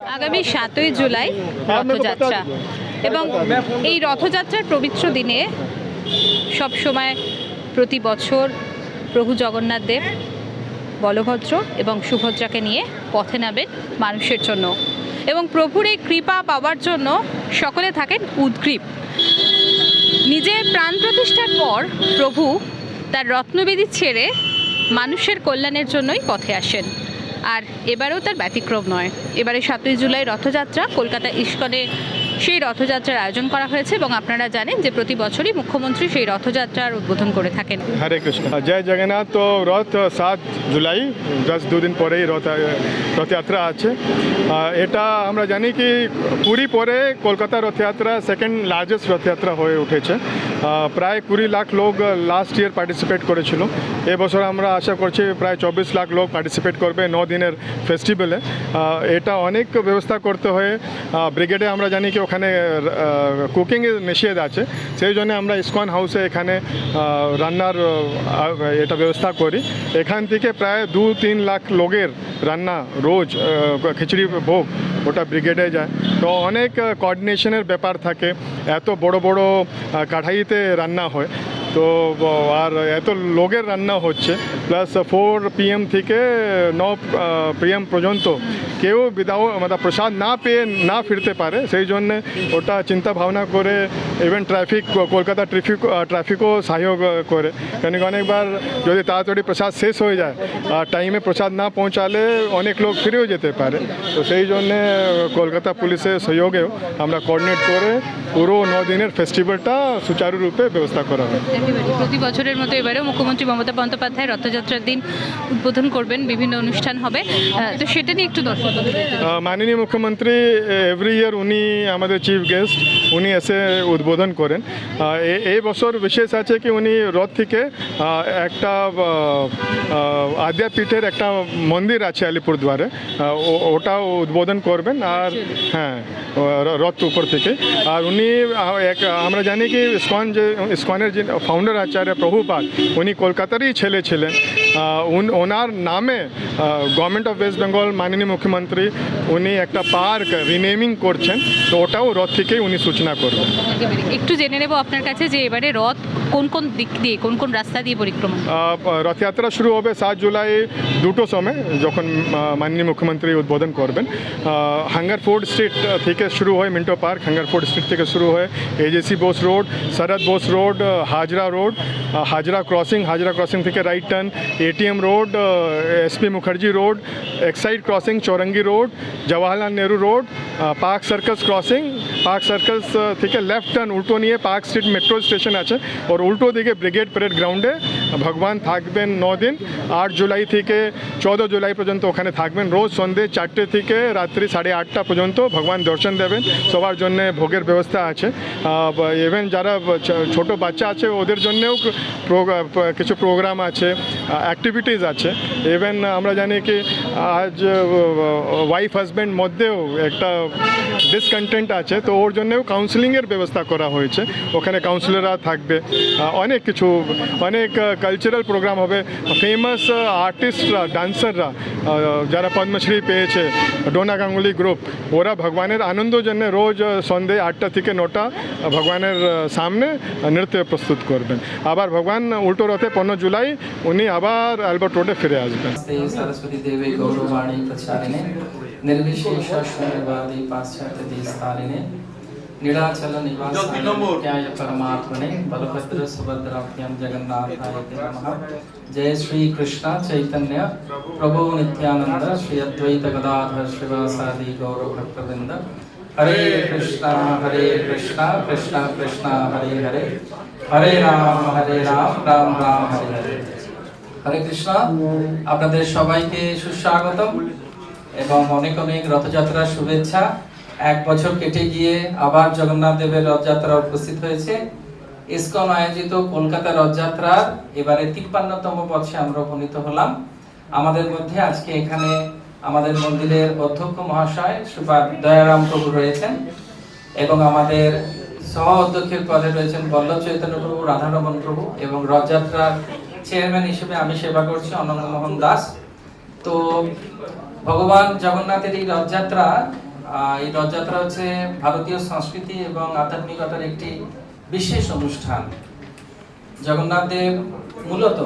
আগামী সাতই জুলাই রথযাত্রা। এবং এই রথযাত্রার পবিত্র দিনে সব সময় প্রতি বছর প্রভু জগন্নাথ দেব বলভদ্র এবং সুভদ্রাকে নিয়ে পথে নামেন মানুষের জন্য। এবং প্রভুর এই কৃপা পাওয়ার জন্য সকলে থাকেন উদ্গ্রীব। নিজের প্রাণ প্রতিষ্ঠার পর প্রভু তার রত্নবেদী ছেড়ে মানুষের কল্যাণের জন্যই পথে আসেন। আর এবারেও তার ব্যতিক্রম নয়। এবারে সাতই জুলাই রথযাত্রা কলকাতা ইস্কনে সেই রথযাত্রার আয়োজন করা হয়েছে এবং আপনারা জানেন যে প্রতি বছরই মুখ্যমন্ত্রী সেই রথযাত্রার উদ্বোধন করে থাকেন। হরে কৃষ্ণ। জয় জগন্নাথ তো রথ সাত জুলাই দশ দুদিন পরেই রথ, রথযাত্রা আছে। এটা আমরা জানি কি পুরী পরে কলকাতা রথযাত্রা সেকেন্ড লার্জেস্ট রথযাত্রা হয়ে উঠেছে। প্রায় কুড়ি লাখ লোক লাস্ট ইয়ার পার্টিসিপেট করেছিল। এবছর আমরা আশা করছি প্রায় চব্বিশ লাখ লোক পার্টিসিপেট করবে ন দিনের ফেস্টিভ্যালে এটা অনেক ব্যবস্থা করতে হয় ব্রিগেডে আমরা জানি কি ওখানে কুকিং নিষেধ আছে। সেই জন্য আমরা ইস্কন হাউসে এখানে রান্নার এটা ব্যবস্থা করি। এখান থেকে প্রায় দু তিন লাখ লোকের রান্না রোজ খিচুড়ি ভোগ ওটা ব্রিগেডে যায়। তো অনেক কোঅর্ডিনেশনের ব্যাপার থাকে। এত বড় বড় কাঠাইতে রান্না হয়। তো আর এত লোকের রান্না হচ্ছে। প্লাস ফোর পিএম থেকে ন পিএম পর্যন্ত কেউ বিদাও মানে প্রসাদ না পেয়ে না ফিরতে পারে। সেই জন্যে ওটা চিন্তা ভাবনা করে ইভেন ট্রাফিক কলকাতা ট্রাফিক ট্রাফিকও সহায়ক করে। কেন অনেকবার যদি তাড়াতাড়ি প্রসাদ শেষ হয়ে যায়, আর টাইমে প্রসাদ না পৌঁছালে অনেক লোক ফিরেও যেতে পারে। তো সেই জন্যে কলকাতা পুলিশের সহযোগেও আমরা কোঅর্ডিনেট করে পুরো ন দিনের ফেস্টিভ্যালটা সুচারুরূপে ব্যবস্থা করা হয়। প্রতি বছরের মতো এবারেও মুখ্যমন্ত্রী মমতা বন্দ্যোপাধ্যায় রথযাত্রার দিন উদ্বোধন করবেন বিভিন্ন অনুষ্ঠান হবে। তো সেটা নিয়ে একটু দর্শক মাননীয় মুখ্যমন্ত্রী এভরি ইয়ার উনি আমাদের চিফ গেস্ট উনি এসে উদ্বোধন করেন। এই বছর বিশেষ আছে কি উনি রথ থেকে একটা আদ্যাপীঠের একটা মন্দির আছে আলিপুরদুয়ারে। আহ, ও- ওটাও উদ্বোধন করবেন আর হ্যাঁ র- রথ উপর থেকে। আর উনি এক, আমরা জানি কি ইস্কন যে ইস্কনের যে ফাউন্ডার আচার্য প্রভুপাল উনি কলকাতারই ছেলে ছিলেন। ওনার নামে গভর্নমেন্ট অফ ওয়েস্ট বেঙ্গল মাননীয় মুখ্যমন্ত্রী, উনি একটা পার্ক রিনেমিং করছেন। তো ওটাও রথ থেকেই উনি সূচনা করবেন। একটু জেনে নেব আপনার কাছে যে এবারে রথ কোন কোন দিক দিয়ে, কোন কোন রাস্তা দিয়ে পরিক্রমা? রথযাত্রা শুরু হবে সাত জুলাই দুটো সময়, যখন মাননীয় মুখ্যমন্ত্রী উদ্বোধন করবেন। হাঙ্গার ফোর্ড স্ট্রিট থেকে শুরু হয় Minto park, Hungerford street থেকে শুরু হয় AJC Bose road Sarat Bose road Hazra road Hazra crossing Hazra crossing থেকে right turn ATM road SP Mukherjee road Exide crossing Chowringhee road Jawaharlal Nehru road park circus crossing park circus থেকে left turn উল্টো নিয়ে park street metro station আছে ওর উল্টো দিকে brigade parade গ্রাউন্ডে ভগবান থাকবেন দিন আট জুলাই থেকে চৌদ্দ জুলাই পর্যন্ত ওখানে থাকবেন। রোজ সন্ধে চারটে থেকে রাত্রি সাড়ে আটটা পর্যন্ত ভগবান দর্শন দেবেন। সবার জন্য ভোগের ব্যবস্থা আছে। ইভেন যারা ছোট বাচ্চা আছে, ওদের জন্যেও কিছু প্রোগ্রাম আছে অ্যাক্টিভিটিস আছে। ইভেন আমরা জানি কি, আজ ওয়াইফ হাজব্যান্ড মধ্যেও একটা ডিসকন্টেন্ট আছে। তো ওর জন্যেও কাউন্সিলিংয়ের ব্যবস্থা করা হয়েছে। ওখানে কাউন্সিলররা থাকবে। অনেক কিছু, অনেক কালচারাল প্রোগ্রাম হবে। ফেমাস আর্টিস্টরা ডান্সাররা যারা পদ্মশ্রী পেয়েছে, ডোনা গাঙ্গুলি গ্রুপ ওরা ভগবানের আনন্দ জন্য রোজ uh, সন্ধে আটটা থেকে নটা uh, ভগবানের uh, সামনে নৃত্য প্রস্তুত করবেন। আবার ভগবান উল্টো রথে পনেরো জুলাই, উনি আবার অ্যালবার্ট রোডে ফিরে আসবেন। সরস্বতী দেবী গৌরবাণী নির্বিশেষ నిడాచల నివాసాయ పరమాత్మనే బలభద్ర సుభద్రాభ్యం జగన్నాథాయ నమ జయ శ్రీ కృష్ణ చైతన్య ప్రభు నిత్యానంద శ్రీ అద్వైత గదాధర శ్రీవాసాది గౌరవ భక్తవృంద హరే కృష్ణ హరే కృష్ణ కృష్ణ కృష్ణ హరే హరే హరే రామ హరే రామ రామ రామ హరే హరే হরে কৃষ্ণ আপনাদের সবাইকে সুস্বাগতম এবং অনেক অনেক রথযাত্রার শুভেচ্ছা এক বছর কেটে গিয়ে আবার জগন্নাথ দেবের রথযাত্রা উপস্থিত হয়েছে। ইসকন আয়োজিত কলকাতা রথযাত্রার এবারে তিপ্পান্নতম বর্ষে আমরা উপনীত হলাম। আমাদের মধ্যে আজকে এখানে আমাদের মন্দিরের অধ্যক্ষ মহাশয় সুপার দয়ারাম প্রভু রয়েছেন এবং আমাদের সহ অধ্যক্ষের পদে রয়েছেন বল্লভ চৈতন্য প্রভু, রাধারমন প্রভু এবং রথযাত্রার চেয়ারম্যান হিসেবে আমি সেবা করছি অনন্ত মোহন দাস। তো ভগবান জগন্নাথের এই রথযাত্রা এই রথযাত্রা হচ্ছে ভারতীয় সংস্কৃতি এবং আধ্যাত্মিকতার একটি বিশেষ অনুষ্ঠান। জগন্নাথ দেব মূলত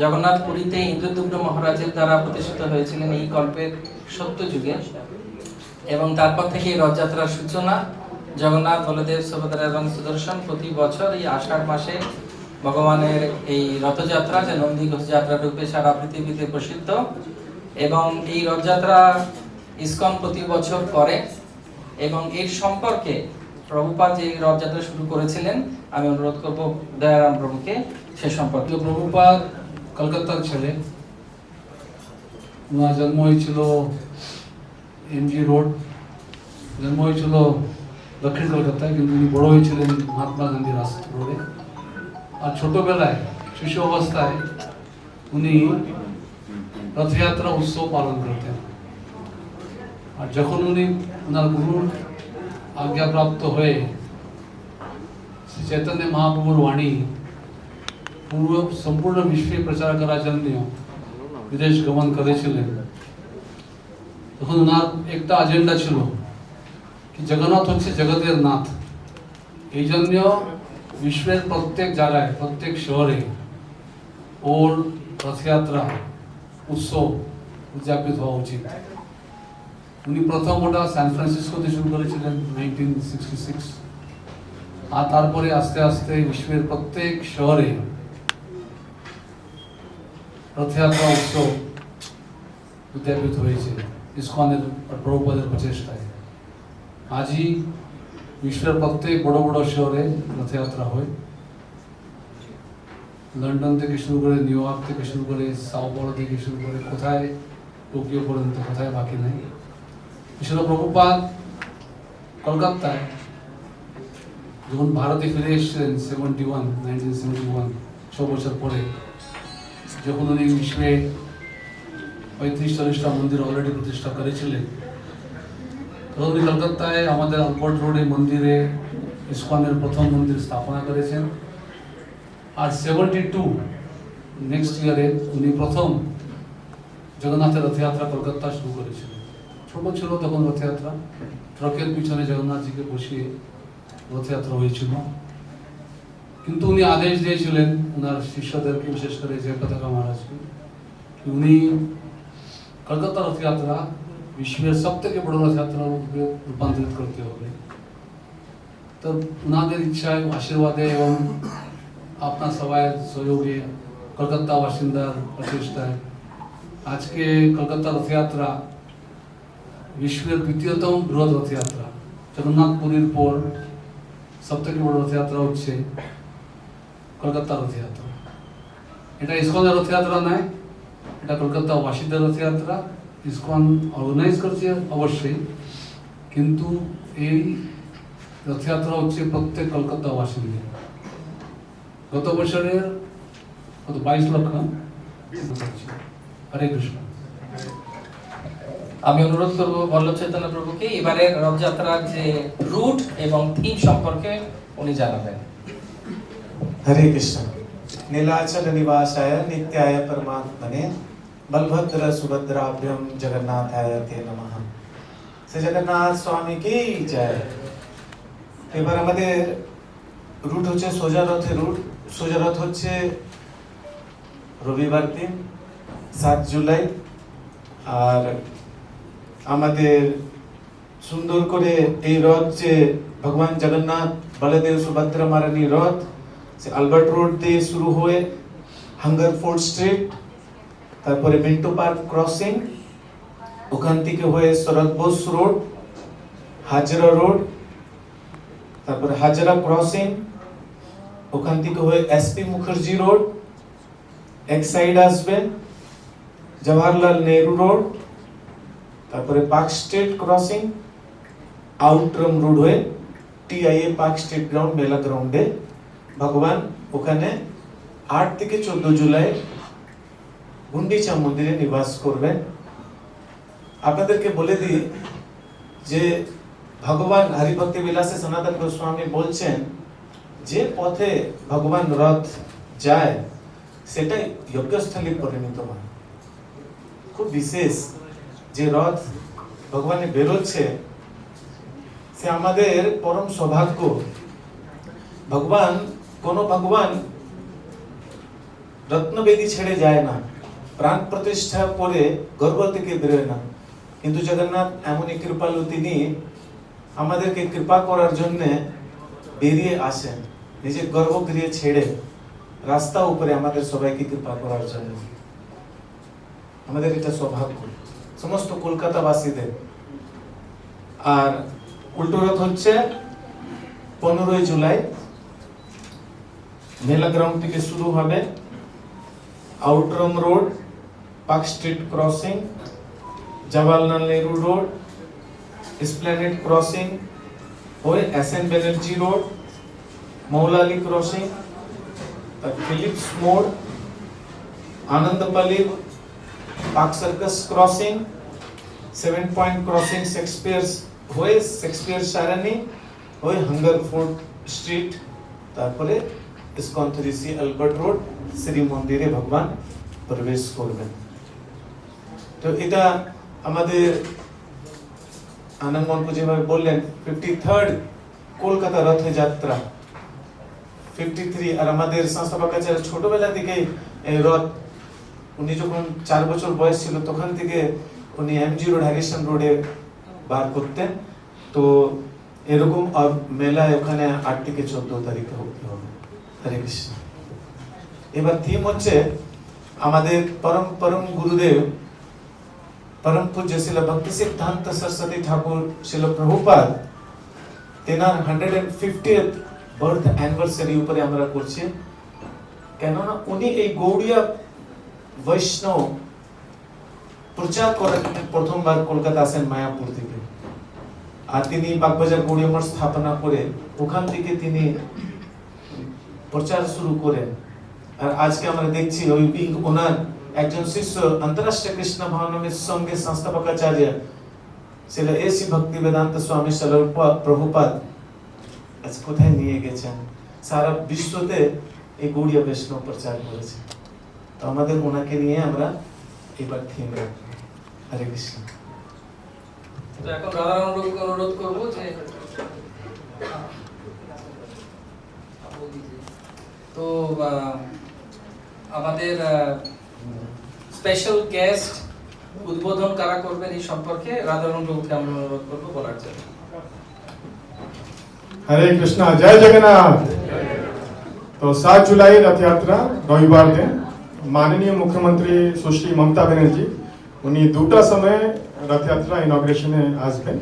জগন্নাথ পুরীতে ইন্দ্রদুগ্ন মহারাজের দ্বারা প্রতিষ্ঠিত হয়েছিলেন এই কল্পের সত্য যুগে এবং তারপর থেকে এই রথযাত্রার সূচনা জগন্নাথ, বলদেব, সুভদ্রা এবং সুদর্শন প্রতি বছর এই আষাঢ় মাসে ভগবানের এই রথযাত্রা, যে নন্দী ঘোষ যাত্রা রূপে সারা পৃথিবীতে প্রসিদ্ধ এবং এই রথযাত্রা ইসকন প্রতি বছর করে এবং এর সম্পর্কে প্রভুপাদ যে রথযাত্রা শুরু করেছিলেন, আমি অনুরোধ করব দয়ারাম প্রভুকে সে সম্পর্কে। প্রভুপাদ, কলকাতার ছেলে, ওনার জন্ম হয়েছিল এমজি রোড, জন্ম হয়েছিল দক্ষিণ কলকাতায়, কিন্তু উনি বড় হয়েছিলেন মহাত্মা গান্ধী রাস্তা রোডে আর ছোটবেলায়, শিশু অবস্থায় উনি রথযাত্রা উৎসব পালন করতেন। আর যখন উনি ওনার গুরুর আজ্ঞাপ্রাপ্ত হয়ে শ্রী চৈতন্য মহাপ্রভুর বাণী পূর্ব সম্পূর্ণ বিশ্বে প্রচার করার জন্য বিদেশ গমন করেছিলেন, তখন ওনার একটা এজেন্ডা ছিল কি জগন্নাথ হচ্ছে জগতের নাথ। এই জন্য বিশ্বের প্রত্যেক জায়গায়, প্রত্যেক শহরে ওর রথযাত্রা, উৎসব উদযাপিত হওয়া উচিত। উনি প্রথম ওটা সান ফ্রান্সিসকোতে শুরু করেছিলেন নাইনটিন সিক্সটি সিক্স আর তারপরে আস্তে আস্তে বিশ্বের প্রত্যেক শহরে রথযাত্রা উৎসব উদযাপিত হয়েছে, ইস্কনের প্রভুপদের প্রচেষ্টায়। আজই বিশ্বের প্রত্যেক বড় বড় শহরে রথযাত্রা হয়। লন্ডন থেকে শুরু করে নিউ ইয়র্ক থেকে শুরু করে সাও বড় থেকে শুরু করে কোথায় টোকিও পর্যন্ত কোথায় বাকি নেই। বিশেষ প্রভুপাদ কলকাতায় যখন ভারতে ফিরে এসেছিলেন seventy one nineteen seventy one ছ বছর পরে, যখন উনি বিশ্বে পঁয়ত্রিশ চল্লিশটা মন্দির অলরেডি প্রতিষ্ঠা করেছিলেন, তখন উনি কলকাতায় আমাদের আলপোর্ট রোডে মন্দিরে ইস্কনের প্রথম মন্দির স্থাপনা করেছেন। আর সেভেন্টি টু নেক্সট ইয়ারে উনি প্রথম জগন্নাথের রথযাত্রা কলকাতা শুরু করেছিলেন। ছোট ছিল তখন রথযাত্রা। ট্রাকের পিছনে জগন্নাথজিকে বসিয়ে রথযাত্রা হয়েছিল। কিন্তু উনি আদেশ দিয়েছিলেন ওনার শিষ্যদেরকে বিশেষ করে জয়পতাকা মহারাজকে কি উনি কলকাতা রথযাত্রা বিশ্বের সব থেকে বড় রথযাত্রার রূপে রূপান্তরিত করতে হবে। তো ওনাদের ইচ্ছায়, আশীর্বাদে এবং আপনার সবাই সহযোগে কলকাতা বাসিন্দার প্রচেষ্টায় আজকে কলকাতা রথযাত্রা বিশ্বের দ্বিতীয়তম বৃহৎ রথযাত্রা, জগন্নাথ পুরীর পর সব থেকে বড় রথযাত্রা হচ্ছে কলকাতা রথযাত্রা। এটা ইস্কনের রথযাত্রা নয়, এটা কলকাতা বাসীদের রথযাত্রা। ইস্কন অর্গানাইজ করছে অবশ্যই, কিন্তু এই রথযাত্রা হচ্ছে প্রত্যেক কলকাতা বাসিন্দা গত বছরের কত? বাইশ লক্ষ হরে কৃষ্ণ। আমি অনুরোধ করব বল্ল চৈতন্য প্রভুকে এবারে রথযাত্রার যে রুট এবং থিম সম্পর্কে উনি জানাবেন। হরে কৃষ্ণ। নীলাচল নিবাসায় নিত্যায় পরমাত্মনে বলভদ্র সুভদ্রাভ্যম জগন্নাথায় তে নমঃ। শ্রী জগন্নাথ স্বামী কি জয়। এবার আমাদের রুট হচ্ছে সোজা রথের রুট। সোজা রথ হচ্ছে রবিবার দিন, সাত জুলাই। আর আমাদের সুন্দর করে এই রথ যে ভগবান জগন্নাথ বলদেব সুভদ্রা মারানি রথ সে আলবার্ট রোড দিয়ে শুরু হয়ে হাঙ্গার ফোর্ট স্ট্রিট, তারপরে মিন্টো পার্ক ক্রসিং, ওখান থেকে হয়ে শরৎ বোস রোড, হাজরা রোড, তারপরে হাজরা ক্রসিং, ওখান থেকে হয়ে এসপি মুখার্জি রোড, এক সাইড আসবে জওয়াহরলাল নেহরু রোড তারপরে park street crossing, Outram road হয়ে টিআইএ পার্ক স্ট্রিট গ্রাউন্ড, মেলা গ্রাউন্ডে। ভগবান, ওখানে আট থেকে চোদ্দ জুলাই গুন্ডিচা মন্দিরে নিবাস করবেন। আপনাদেরকে বলে দিই যে ভগবান হরিভক্তি বিলাসে সনাতন গোস্বামী বলছেন যে পথে ভগবান রথ যায়, সেটাই যজ্ঞস্থলী পরিণত হয়। খুব বিশেষ। যে রথ ভগবানে বেরোচ্ছে, সে আমাদের পরম সৌভাগ্য। ভগবান, কোন ভগবান রত্নবেদী ছেড়ে যায় না, প্রাণ প্রতিষ্ঠা পরে গর্ভ থেকে বেরোয় না। কিন্তু জগন্নাথ এমনই কৃপালু, তিনি আমাদেরকে কৃপা করার জন্য বেরিয়ে আসেন, নিজের গর্ভগৃহে ছেড়ে রাস্তা উপরে আমাদের সবাইকে কৃপা করার জন্য। আমাদের এটা সৌভাগ্য। সমস্ত কলকাতাবাসীদের। আর উল্টো রথ হচ্ছে পনেরোই জুলাই। মেলা গ্রাউন্ড থেকে শুরু হবে Outram road, park street crossing Jawaharlal Nehru road Esplanade crossing হয়ে S N Banerjee road, Moulali crossing Philips মোড় আনন্দপালি park circus crossing, seven point crossing Shakespeare's হয়ে শেক্সপিয়ার সারানি, হয়ে হাঙ্গার ফুড স্ট্রিট, তারপরে ISKCON three C Albert road, Shri মন্দিরে ভগবান প্রবেশ করবেন। তো এটা আমাদের আনন্দ মনকু যেভাবে বললেন fifty third Kolkata Rathayatra. Fifty three আর আমাদের সংস্থাপকাচার্য ছোটবেলা থেকে এই রথ উনি যখন চার বছর বয়স ছিল, তখন থেকে উনি এমজি রোড হ্যারিসন রোডে বার করতেন। তো এরকম মেলায় ওখানে আট থেকে চোদ্দ তারিখে হতে হবে। হরে কৃষ্ণ। এবার থিম হচ্ছে আমাদের পরম পরম গুরুদেব, পরম পূজ্য শিল ভক্তি সিদ্ধান্ত সরস্বতী ঠাকুর, শিল প্রভুপাদ, তেনার hundred and fiftieth birth anniversary উপরে আমরা করছি। কেননা উনি এই গৌড়িয়া বৈষ্ণব প্রচার করার জন্য প্রথমবার কলকাতা আসেন মায়াপুর থেকে আর তিনি বাগবাজার গৌড়িয়া মঠ স্থাপনা করে ওখান থেকে তিনি প্রচার শুরু করেন আর আজকে আমরা দেখছি ওই ওনার একজন শিষ্য আন্তরাষ্ট্রীয় কৃষ্ণ ভাবনামের সঙ্গে সংস্থাপকাচার্য ছিল এসি ভক্তি বেদান্ত স্বামী স্বরূপ প্রভুপাদ আজ কোথায় নিয়ে গেছেন সারা বিশ্বতে এই গৌড়িয়া বৈষ্ণব প্রচার করেছে তো আমাদের ওনাকে নিয়ে আমরা এবার থিম রাখব হরে কৃষ্ণ। তো এখন রাধা অনুরোধ অনুরোধ করব যে তো আমাদের স্পেশাল গেস্ট উদ্বোধন কারা করবেন এই সম্পর্কে রাধারণ বাবুকে আমরা অনুরোধ করব বলার জন্য। হরে কৃষ্ণ জয় জগন্নাথ। তো সাত জুলাই রথযাত্রা রবিবার দিন। माननीय मुख्यमंत्री सुश्री ममता बनर्जी उन्हीं दूटा समय रथ यात्रा इनाग्रेशन आज गए